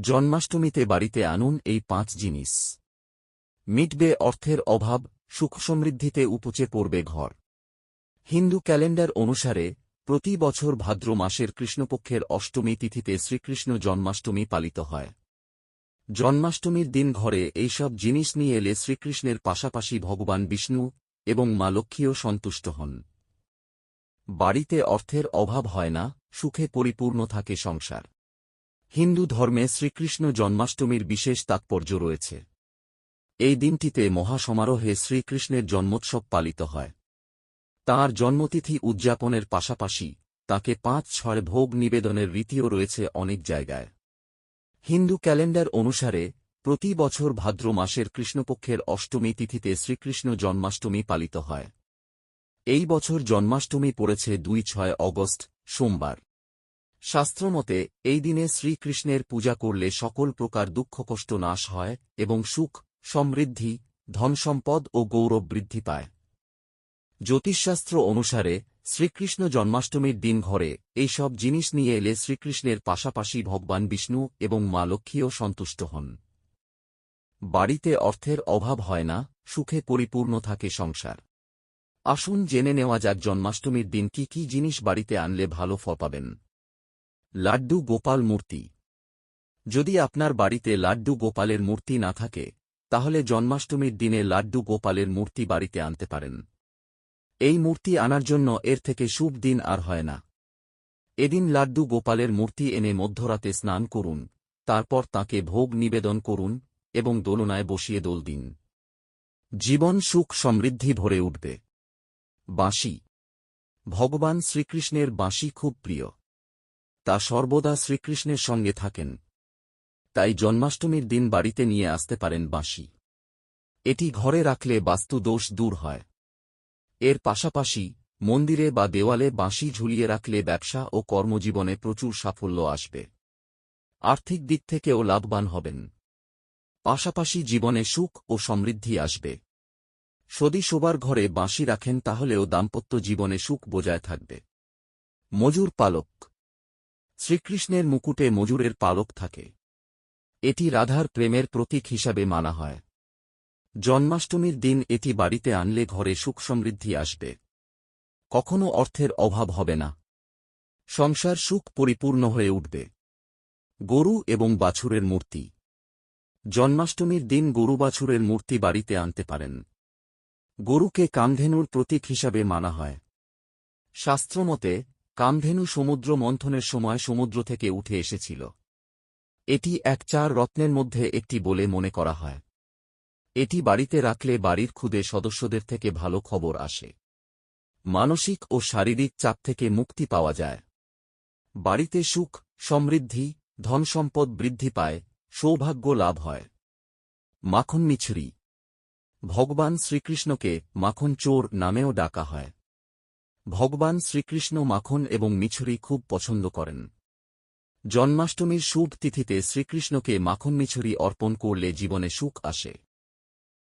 জন্মাষ্টমীতে বাড়িতে আনুন এই পাঁচ জিনিস। মিটবে অর্থের অভাব, সুখ সমৃদ্ধিতে উপচে পড়বে ঘর। হিন্দু ক্যালেন্ডার অনুসারে, প্রতি বছর ভাদ্র মাসের কৃষ্ণপক্ষের অষ্টমী তিথিতে শ্রীকৃষ্ণ জন্মাষ্টমী পালিত হয়। জন্মাষ্টমীর দিন ঘরে এইসব জিনিস নিয়ে এলে শ্রীকৃষ্ণের পাশাপাশি ভগবান বিষ্ণু এবং মা লক্ষ্মীও সন্তুষ্ট হন। বাড়িতে অর্থের অভাব হয় না, সুখে পরিপূর্ণ থাকে সংসার। হিন্দু ধর্মে শ্রীকৃষ্ণ জন্মাষ্টমীর বিশেষ তাৎপর্য রয়েছে। এই দিনটিতে মহাসমারোহে শ্রীকৃষ্ণের জন্মোৎসব পালিত হয়। তাঁর জন্মতিথি উদযাপনের পাশাপাশি তাকে পাঁচ ছয় ভোগ নিবেদনের রীতিও রয়েছে অনেক জায়গায়। হিন্দু ক্যালেন্ডার অনুসারে প্রতি বছর ভাদ্র মাসের কৃষ্ণপক্ষের অষ্টমী তিথিতে শ্রীকৃষ্ণ জন্মাষ্টমী পালিত হয়। এই বছর জন্মাষ্টমী পড়েছে দুই ছয় অগস্ট, সোমবার। শাস্ত্রমতে, এই দিনে শ্রীকৃষ্ণের পূজা করলে সকল প্রকার দুঃখকষ্ট নাশ হয় এবং সুখ, সমৃদ্ধি, ধনসম্পদ ও গৌরব বৃদ্ধি পায়। জ্যোতিষশাস্ত্র অনুসারে, শ্রীকৃষ্ণ জন্মাষ্টমীর দিন ঘরে এইসব জিনিস নিয়ে এলে শ্রীকৃষ্ণের পাশাপাশি ভগবান বিষ্ণু এবং মা লক্ষ্মীও সন্তুষ্ট হন। বাড়িতে অর্থের অভাব হয় না, সুখে পরিপূর্ণ থাকে সংসার। আসুন জেনে নেওয়া যাক জন্মাষ্টমীর দিন কি কি জিনিস বাড়িতে আনলে ভালো ফল পাবেন। লাড্ডু গোপাল মূর্তি। যদি আপনার বাড়িতে লাড্ডু গোপালের মূর্তি না থাকে, তাহলে জন্মাষ্টমীর দিনে লাড্ডু গোপালের মূর্তি বাড়িতে আনতে পারেন। এই মূর্তি আনার জন্য এর থেকে শুভ দিন আর হয় না। এদিন লাড্ডু গোপালের মূর্তি এনে মধ্যরাতে স্নান করুন, তারপর তাকে ভোগ নিবেদন করুন এবং দোলনায় বসিয়ে দোল দিন। জীবন সুখ সমৃদ্ধি ভরে উঠবে। বাঁশি। ভগবান শ্রীকৃষ্ণের বাঁশি খুব প্রিয়। তা সর্বদা শ্রীকৃষ্ণের সঙ্গে থাকেন। তাই জন্মাষ্টমীর দিন বাড়িতে নিয়ে আসতে পারেন বাঁশি। এটি ঘরে রাখলে বাস্তু দোষ দূর হয়। এর পাশাপাশি, মন্দিরে বা দেওয়ালে বাঁশি ঝুলিয়ে রাখলে ব্যবসা ও কর্মজীবনে প্রচুর সাফল্য আসবে। আর্থিক দিক থেকেও লাভবান হবেন। পাশাপাশি জীবনে সুখ ও সমৃদ্ধি আসবে। সদি শোবার ঘরে বাঁশি রাখেন তাহলেও দাম্পত্য জীবনে সুখ বজায় থাকবে। মজুর পালক শ্রীকৃষ্ণের মুকুটে মজুরের পালক থাকে। এটি রাধার প্রেমের প্রতীক হিসাবে মানা হয়। জন্মাষ্টমীর দিন এটি বাড়িতে আনলে ঘরে সুখ সমৃদ্ধি আসবে। কখনো অর্থের অভাব হবে না। সংসার সুখ পরিপূর্ণ হয়ে উঠবে। গরু এবং বাছুরের মূর্তি। জন্মাষ্টমীর দিন গরু বাছুরের মূর্তি বাড়িতে আনতে পারেন। গরুকে কামধেনুর প্রতীক হিসাবে মানা হয়। শাস্ত্রমতে কামধেনু সমুদ্র মন্থনের সময় সমুদ্র থেকে উঠে এসেছিল। এটি এক চার রত্নের মধ্যে একটি বলে মনে করা হয়। এটি বাড়িতে রাখলে বাড়ির ক্ষুদে সদস্যদের থেকে ভালো খবর আসে। মানসিক ও শারীরিক চাপ থেকে মুক্তি পাওয়া যায়। বাড়িতে সুখ, সমৃদ্ধি, ধনসম্পদ বৃদ্ধি পায়, সৌভাগ্য লাভ হয়। মাখন মিছরি। ভগবান শ্রীকৃষ্ণকে মাখন চোর নামেও ডাকা হয়। ভগবান শ্রীকৃষ্ণ মাখন এবং মিছরি খুব পছন্দ করেন। জন্মাষ্টমীর শুভ তিথিতে শ্রীকৃষ্ণকে মাখন মিছরি অর্পণ করলে জীবনে সুখ আসে।